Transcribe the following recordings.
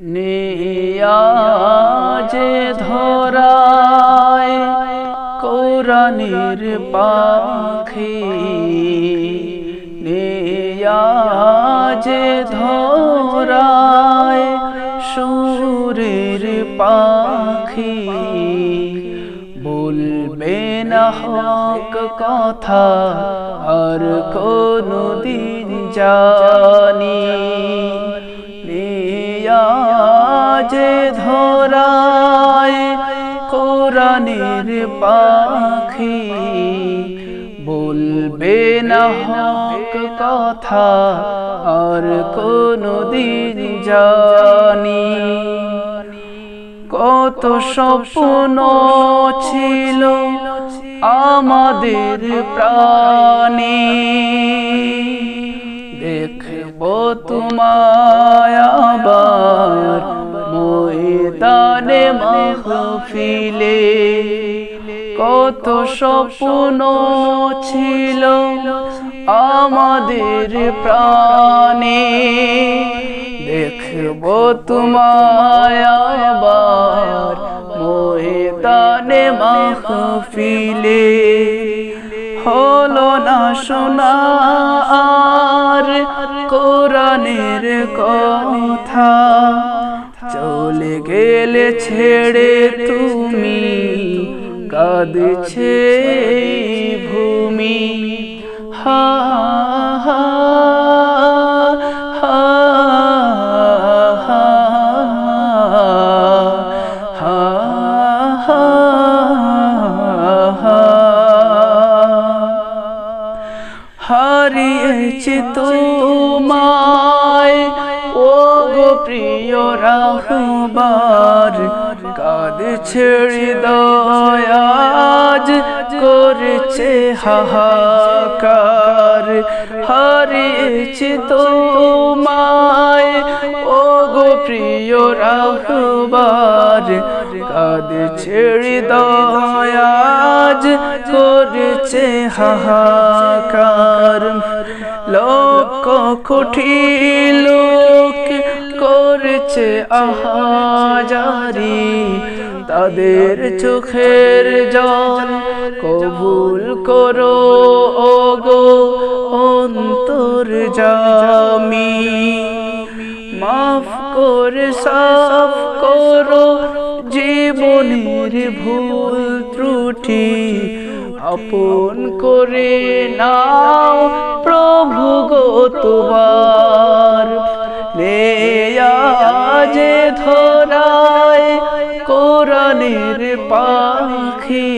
নিয়াজে ধরায় কোরআনের পাখি। নিয়াজে ধরায় সুরের পাখি। বলবে না হক কথা আর কোনো দিন জানি। যে ধরায় কোরআনের পাখি, বলবে না কথা আর কোনো দিন জানি। কত স্বপ্ন ছিল আমাদের প্রাণী। দেখব তোমায় মাহফিলে কত স্বপ্ন ছিল আমাদের প্রাণে। দেখব তোমায় আবার ময়দানে মাহফিলে। হলো না শোনা আর কোরআনের কথা। গেলে ছেড়ে তুমি কাঁদছে ভূমি। হা হা হারিয়েছে তোমায় প্রিয় রাহবার কাদ ছেড়ে দয়াজ করেছে হাহাকার। হারিয়েছি তোমায় ও গো প্রিয় রাহবার কাদ ছেড়ে দয়াজ করেছে হাহাকার। লোক কোটি লোক করেছে আহাজারি। তাদের চোখের জল কবুল করো ও গো অন্তর জামি। মাফ করে, সাফ করো, জীবনের ভুল ত্রুটি আপন করে নাও প্রভু গো তোমার। পাখি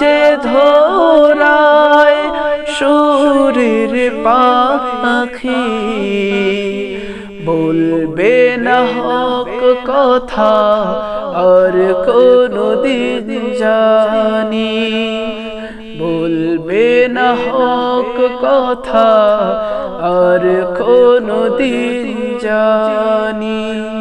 যে ধরায় সুরের পাখি। বলবে না হক কথা আর কোনো দিন জানি। বলবে না হক কথা আর কোনো দিন জানি।